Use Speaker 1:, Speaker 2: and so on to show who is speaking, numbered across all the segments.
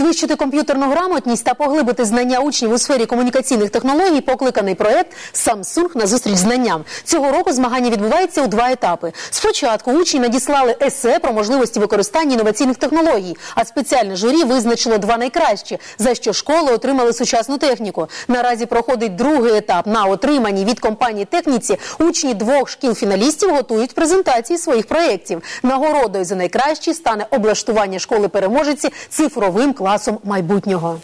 Speaker 1: Підвищити комп'ютерну грамотність та поглибити знання учнів у сфері комунікаційних технологій покликаний проект Samsung на зустріч знанням. Цього року змагання відбувається у два етапи. Спочатку учні надіслали есе про можливості використання інноваційних технологій, а спеціальне журі визначило два найкращі, за що школи отримали сучасну техніку. Наразі проходить другий етап. На отриманні від компанії техніці учні двох шкіл-фіналістів готують презентації своїх проєктів. Нагородою за найкращі стане облаштування школи переможеці цифровим класом майбутнього.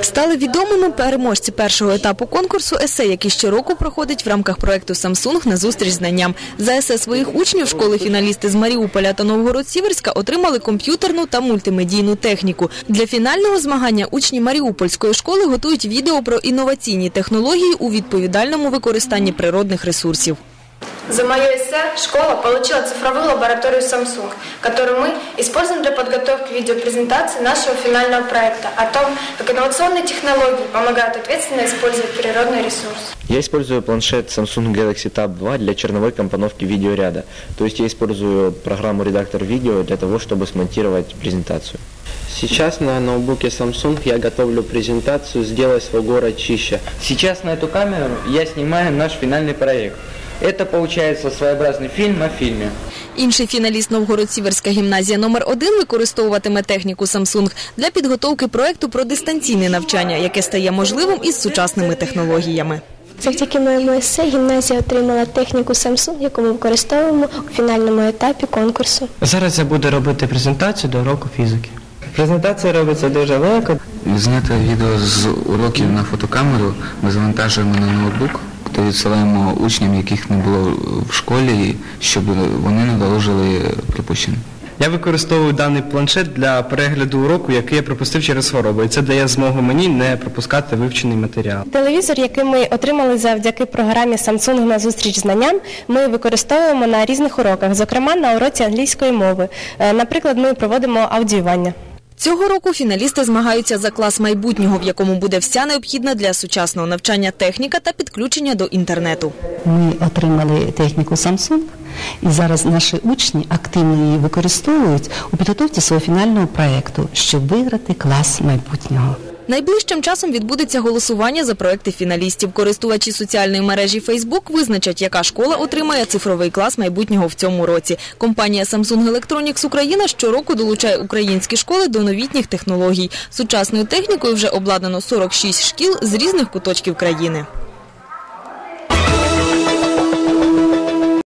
Speaker 2: Стали відомими переможці першого етапу конкурсу есе, який щороку проходить в рамках проекту Samsung на зустріч знанням. За есе своїх учнів школи фіналісти з Маріуполя та Новгород-Сіверська отримали комп'ютерну та мультимедійну техніку. Для фінального змагання учні Маріупольської школи готують відео про інноваційні технології у відповідальному використанні природних ресурсів.
Speaker 3: За мое эссе школа получила цифровую лабораторию Samsung, которую мы используем для подготовки видеопрезентации нашего финального проекта о том, как инновационные технологии помогают ответственно использовать природный ресурс.
Speaker 4: Я использую планшет Samsung Galaxy Tab 2 для черновой компоновки видеоряда. То есть я использую программу редактор видео для того, чтобы смонтировать презентацию.
Speaker 5: Сейчас на ноутбуке Samsung я готовлю презентацию «Сделай свой город чище».
Speaker 6: Сейчас на эту камеру я снимаю наш финальный проект. Это получается своеобразный фильм о фильме.
Speaker 2: Інший фіналіст Новгород-Сіверська гімназія номер 1 використовуватиме техніку Samsung для підготовки проекту про дистанційне навчання, яке стає можливим із сучасними технологіями.
Speaker 7: Завдяки моєму есе гімназія отримала техніку Samsung, яку ми використовуємо у фінальному етапі конкурсу.
Speaker 8: Зараз я буду робити презентацію до уроку фізики. Презентація робиться дуже легко.
Speaker 9: Зняти відео з уроків на фотокамеру ми завантажуємо на ноутбук та відсилаємо учням, яких не було в школі, щоб вони надолужили припущення.
Speaker 8: Я використовую даний планшет для перегляду уроку, який я пропустив через хворобу. І це дає змогу мені не пропускати вивчений матеріал.
Speaker 7: Телевізор, який ми отримали завдяки програмі Samsung на зустріч знанням, ми використовуємо на різних уроках, зокрема на уроці англійської мови. Е, Наприклад, ми проводимо аудіювання.
Speaker 2: Цього року фіналісти змагаються за клас майбутнього, в якому буде вся необхідна для сучасного навчання техніка та підключення до інтернету.
Speaker 10: Ми отримали техніку Samsung, і зараз наші учні активно її використовують у підготовці свого фінального проєкту, щоб виграти клас майбутнього.
Speaker 2: Найближчим часом відбудеться голосування за проекти фіналістів. Користувачі соціальної мережі Facebook визначать, яка школа отримає цифровий клас майбутнього в цьому році. Компанія Samsung Electronics Україна щороку долучає українські школи до новітніх технологій. Сучасною технікою вже обладнано 46 шкіл з різних куточків країни.